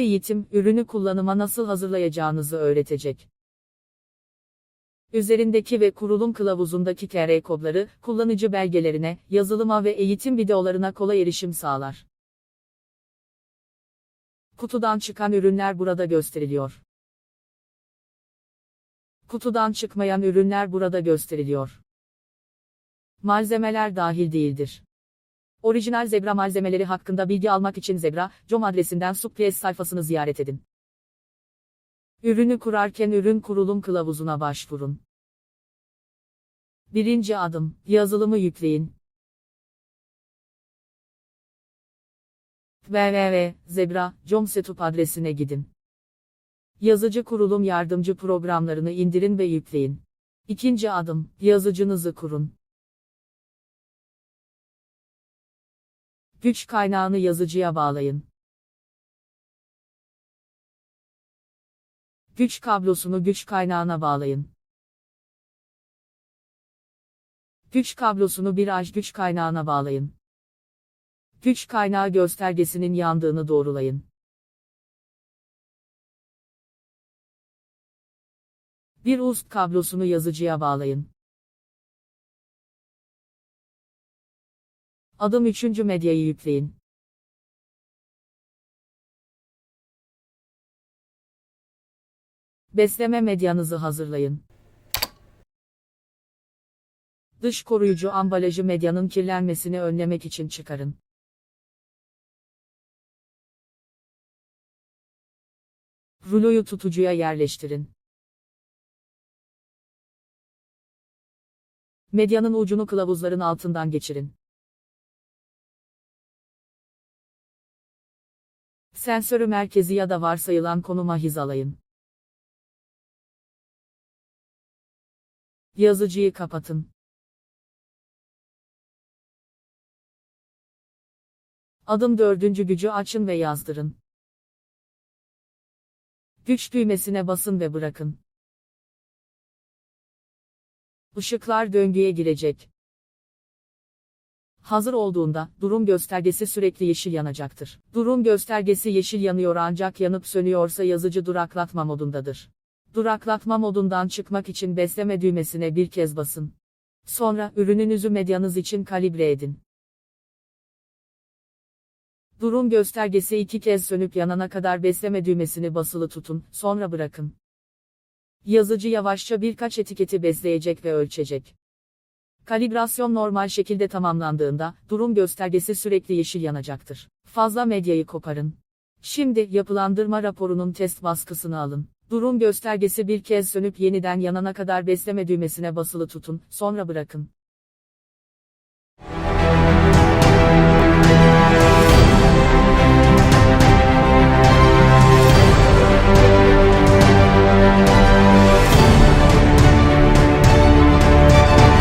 eğitim, ürünü kullanıma nasıl hazırlayacağınızı öğretecek. Üzerindeki ve kurulum kılavuzundaki QR kodları, kullanıcı belgelerine, yazılıma ve eğitim videolarına kolay erişim sağlar. Kutudan çıkan ürünler burada gösteriliyor. Kutudan çıkmayan ürünler burada gösteriliyor. Malzemeler dahil değildir. Orijinal Zebra malzemeleri hakkında bilgi almak için Zebra.com adresinden Supplies sayfasını ziyaret edin. Ürünü kurarken ürün kurulum kılavuzuna başvurun. Birinci adım, yazılımı yükleyin. www.zebra.com setup adresine gidin. Yazıcı kurulum yardımcı programlarını indirin ve yükleyin. İkinci adım, yazıcınızı kurun. Güç kaynağını yazıcıya bağlayın. Güç kablosunu güç kaynağına bağlayın. Güç kablosunu bir aj güç kaynağına bağlayın. Güç kaynağı göstergesinin yandığını doğrulayın. Bir ust kablosunu yazıcıya bağlayın. Adım 3. medyayı yükleyin. Besleme medyanızı hazırlayın. Dış koruyucu ambalajı medyanın kirlenmesini önlemek için çıkarın. Ruloyu tutucuya yerleştirin. Medyanın ucunu kılavuzların altından geçirin. Sensörü merkezi ya da varsayılan konuma hizalayın. Yazıcıyı kapatın. Adım dördüncü gücü açın ve yazdırın. Güç düğmesine basın ve bırakın. Işıklar döngüye girecek. Hazır olduğunda, durum göstergesi sürekli yeşil yanacaktır. Durum göstergesi yeşil yanıyor ancak yanıp sönüyorsa yazıcı duraklatma modundadır. Duraklatma modundan çıkmak için besleme düğmesine bir kez basın. Sonra, ürününüzü medyanız için kalibre edin. Durum göstergesi iki kez sönüp yanana kadar besleme düğmesini basılı tutun, sonra bırakın. Yazıcı yavaşça birkaç etiketi besleyecek ve ölçecek. Kalibrasyon normal şekilde tamamlandığında, durum göstergesi sürekli yeşil yanacaktır. Fazla medyayı koparın. Şimdi, yapılandırma raporunun test baskısını alın. Durum göstergesi bir kez sönüp yeniden yanana kadar besleme düğmesine basılı tutun, sonra bırakın.